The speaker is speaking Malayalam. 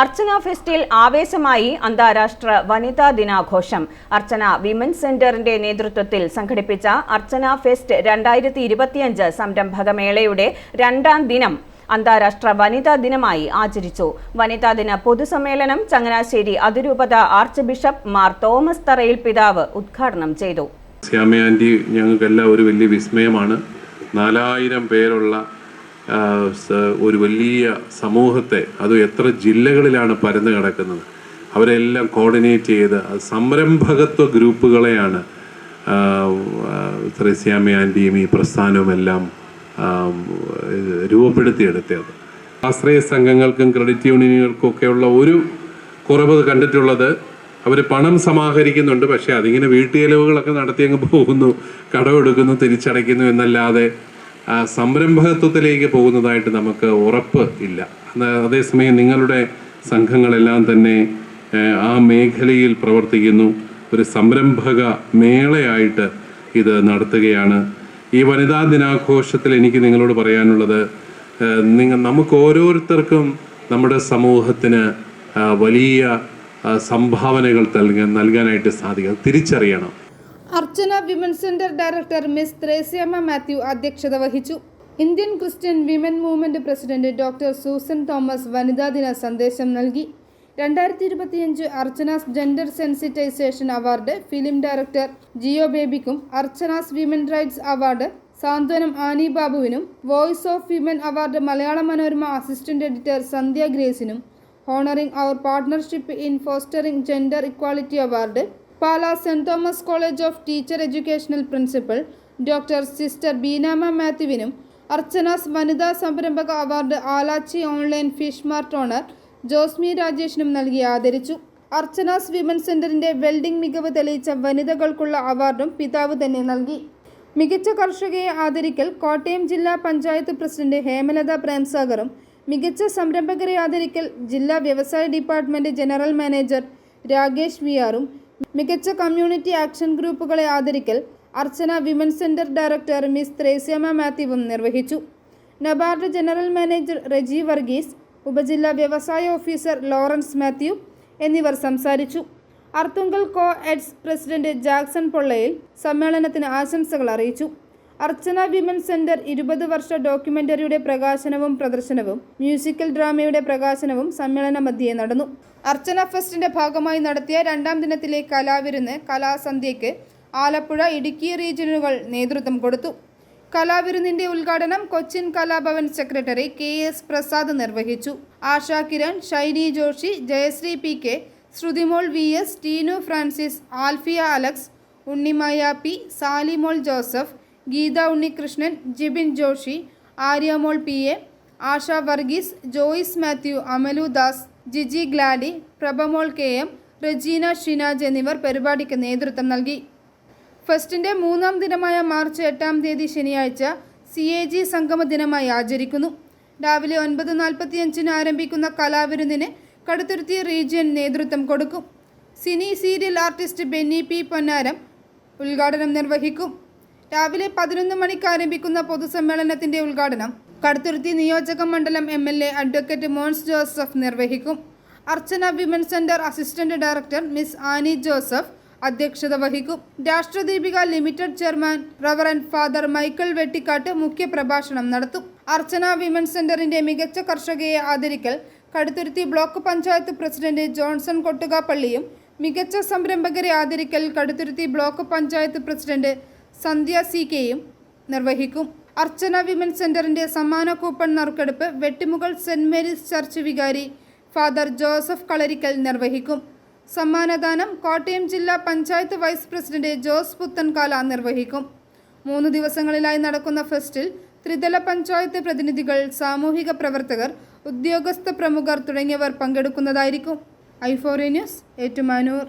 അർച്ചന ഫെസ്റ്റിൽ ആവേശമായി അന്താരാഷ്ട്ര വനിതാ ദിനാഘോഷം. അർച്ചന വിമൻസ് സെന്ററിന്റെ നേതൃത്വത്തിൽ സംഘടിപ്പിച്ച അർച്ചന ഫെസ്റ്റ് രണ്ടായിരത്തി ഇരുപത്തിയഞ്ച് സംരംഭകമേളയുടെ രണ്ടാം ദിനം അന്താരാഷ്ട്ര വനിതാ ദിനമായി ആചരിച്ചു. വനിതാ ദിന പൊതുസമ്മേളനം ചങ്ങനാശ്ശേരി അതിരൂപത ആർച്ച് ബിഷപ്പ് മാർ തോമസ് തറയിൽ പിതാവ് ഉദ്ഘാടനം ചെയ്തു. ശ്യാമയാന്റി ഞങ്ങൾക്കെല്ലാം ഒരു വലിയ വിസ്മയമാണ്. നാലായിരം പേരുള്ള ഒരു വലിയ സമൂഹത്തെ അത് എത്ര ജില്ലകളിലാണ് പരന്നു കിടക്കുന്നത്. അവരെല്ലാം കോർഡിനേറ്റ് ചെയ്ത് സംരംഭകത്വ ഗ്രൂപ്പുകളെയാണ് ത്രേസ്യാമി ആന്റിയും ഈ പ്രസ്ഥാനവും എല്ലാം രൂപപ്പെടുത്തിയെടുത്തത്. ആശ്രയ സംഘങ്ങൾക്കും ക്രെഡിറ്റ് യൂണിയനുകൾക്കും ഒക്കെയുള്ള ഒരു കുറവ് കണ്ടിട്ടുള്ളത് അവർ പണം സമാഹരിക്കുന്നുണ്ട് പക്ഷേ അതിങ്ങനെ വീട്ടുചെലവുകളൊക്കെ നടത്തി അങ്ങ് പോകുന്നു കടമെടുക്കുന്നു തിരിച്ചടയ്ക്കുന്നു എന്നല്ലാതെ സംരംഭകത്വത്തിലേക്ക് പോകുന്നതായിട്ട് നമുക്ക് ഉറപ്പ് ഇല്ല. അതേസമയം നിങ്ങളുടെ സംഘങ്ങളെല്ലാം തന്നെ ആ മേഖലയിൽ പ്രവർത്തിക്കുന്നു. ഒരു സംരംഭക മേളയായിട്ട് ഇത് നടത്തുകയാണ്. ഈ വനിതാ ദിനാഘോഷത്തിൽ എനിക്ക് നിങ്ങളോട് പറയാനുള്ളത് നിങ്ങൾ നമുക്ക് ഓരോരുത്തർക്കും നമ്മുടെ സമൂഹത്തിന് വലിയ സംഭാവനകൾ നൽകാൻ നൽകാനായിട്ട് സാധിക്കും തിരിച്ചറിയണം. Archana women centre director miss Thresiamma Mathew അധ്യക്ഷത വഹിച്ചു. Indian Christian women movement president doctor Susan Thomas വനിതാ ദിന സന്ദേശം നൽകി. രണ്ടായിരത്തി ഇരുപത്തിയഞ്ച് Archana's gender sensitisation award film director Jeo ബേബിക്കും Archana's women rights award Santhwanam Annie ബാബുവിനും voice of women award Malayala Manorama assistant editor Sandhya ഗ്രേസിനും honouring our partnership in fostering gender equality award Pala Saint Thomas college of teacher educational principal doctor sister Beenama മാത്യുവിനും Archana's വനിതാ സംരംഭക award Alachi online fish mart owner Josmi രാജേഷിനും നൽകി ആദരിച്ചു. അർച്ചനാസ് വിമൻ സെന്ററിന്റെ വെൽഡിംഗ് മികവ് തെളിയിച്ച വനിതകൾക്കുള്ള അവാർഡും പിതാവ് തന്നെ നൽകി. മികച്ച കർഷകയെ ആദരിക്കൽ കോട്ടയം ജില്ലാ പഞ്ചായത്ത് പ്രസിഡന്റ് ഹേമലത പ്രേംസാഗറും മികച്ച സംരംഭകരെ ആദരിക്കൽ ജില്ലാ വ്യവസായ department general manager Rakesh V ആറും മികച്ച കമ്മ്യൂണിറ്റി ആക്ഷൻ ഗ്രൂപ്പുകളെ ആദരിക്കൽ Archana women centre director miss Thresiama മാത്യുവും നിർവഹിച്ചു. NABARD general manager Reji Varghese ഉപജില്ലാ വ്യവസായ ഓഫീസർ ലോറൻസ് മാത്യു എന്നിവർ സംസാരിച്ചു. Arthunkal co eds president Jackson Pollayil സമ്മേളനത്തിന് ആശംസകൾ അറിയിച്ചു. അർച്ചന വിമൻ സെന്റർ ഇരുപത് വർഷ ഡോക്യുമെന്ററിയുടെ പ്രകാശനവും പ്രദർശനവും മ്യൂസിക്കൽ ഡ്രാമയുടെ പ്രകാശനവും സമ്മേളന മധ്യേ നടന്നു. അർച്ചന ഫെസ്റ്റിന്റെ ഭാഗമായി നടത്തിയ രണ്ടാം ദിനത്തിലെ കലാവിരുന്ന് കലാസന്ധ്യയ്ക്ക് ആലപ്പുഴ ഇടുക്കി റീജിയനുകൾ നേതൃത്വം കൊടുത്തു. കലാവിരുന്നിന്റെ ഉദ്ഘാടനം Cochin Kalabhavan secretary K S Prasad നിർവഹിച്ചു. Asha Kiran Shiny Joshy Jayasree P K Sruthimol V S Teenu Francis Alphia Alex Unnimaya P Salimol Joseph Geetha Unnikrishnan Jibin Joshy Aryamol P A Asha Varghese Joyce Mathew Amalu Das Jiji Gladi Prabhamol K M Regina Shinaj എന്നിവർ പരിപാടിക്ക് നേതൃത്വം നൽകി. ഫെസ്റ്റിന്റെ മൂന്നാം ദിനമായ മാർച്ച് എട്ടാം തീയതി ശനിയാഴ്ച സി എ ജി സംഗമ ദിനമായി ആചരിക്കുന്നു. രാവിലെ ഒൻപത് നാൽപ്പത്തിയഞ്ചിന് ആരംഭിക്കുന്ന കലാവിരുന്നിന് കടുത്തുരുത്തി റീജിയൻ നേതൃത്വം കൊടുക്കും. Cine serial artist Benny P Ponnaram ഉദ്ഘാടനം നിർവഹിക്കും. രാവിലെ പതിനൊന്ന് മണിക്ക് ആരംഭിക്കുന്ന പൊതുസമ്മേളനത്തിന്റെ ഉദ്ഘാടനം കടുത്തുരുത്തി നിയോജക മണ്ഡലം M L A advocate Mons Joseph നിർവഹിക്കും. Archana women centre assistant director miss Annie Joseph അധ്യക്ഷത വഹിക്കും. Rashtradeepika limited chairman reverend father Michael Vettikattu മുഖ്യപ്രഭാഷണം നടത്തും. അർച്ചന വിമൻ സെന്ററിന്റെ മികച്ച കർഷകയെ ആദരിക്കൽ Kaduthuruthy block panchayat president Johnson കൊട്ടുകാപ്പള്ളിയും മികച്ച സംരംഭകരെ ആദരിക്കൽ Kaduthuruthy block panchayat president Sandhya C കെയും നിർവഹിക്കും. അർച്ചന വിമൻ സെന്ററിന്റെ സമ്മാന കൂപ്പൺ നറുക്കെടുപ്പ് വെട്ടിമുകൾ സെന്റ് മേരീസ് ചർച്ച് വികാരി ഫാദർ ജോസഫ് കളരിക്കൽ നിർവഹിക്കും. സമ്മാനദാനം കോട്ടയം ജില്ലാ panchayat vice president Jose Puthenkala നിർവഹിക്കും. മൂന്ന് ദിവസങ്ങളിലായി നടക്കുന്ന ഫെസ്റ്റിൽ ത്രിതല പഞ്ചായത്ത് പ്രതിനിധികൾ സാമൂഹിക പ്രവർത്തകർ ഉദ്യോഗസ്ഥ പ്രമുഖർ തുടങ്ങിയവർ പങ്കെടുക്കുന്നതായിരിക്കും. ഐഫോറി ന്യൂസ് ഏറ്റുമാനൂർ.